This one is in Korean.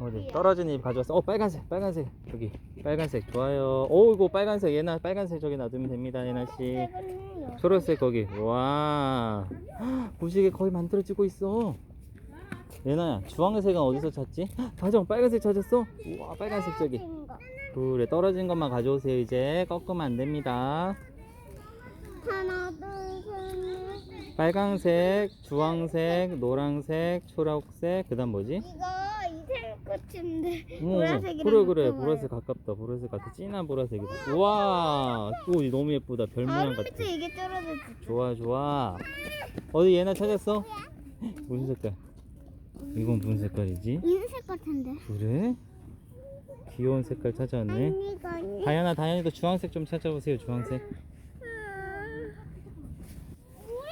어디 떨어진 잎 가져왔어. 어 빨간색 빨간색. 저기 빨간색. 좋아요. 오 이거 빨간색. 얘나 빨간색 저기 놔두면 됩니다 예나씨. 색은 초록색 거기. 와. 부시게 거의 만들어지고 있어. 예나야 주황색은 어디서 찾지? 가정 빨간색 찾았어? 우와 빨간색 저기. 그래 떨어진 것만 가져오세요 이제. 꺾으면 안 됩니다. 하나, 둘, 셋, 넷. 빨강색 주황색 노란색 초록색. 그 다음 뭐지? 이거 같은 꽃인데 어, 어. 보라색, 그래 그래. 보라색 가깝다. 보라색 같아. 진한 보라색이다 우와 오 너무 예쁘다. 별 모양 같아. 이게 떨어졌지. 좋아 좋아. 어디 얘나 찾았어? 무슨 색깔? 이건 무슨 색깔이지? 인색 같은데. 그래? 귀여운 색깔 찾아왔네. 다현아 다현이도 주황색 좀 찾아보세요 주황색. 우리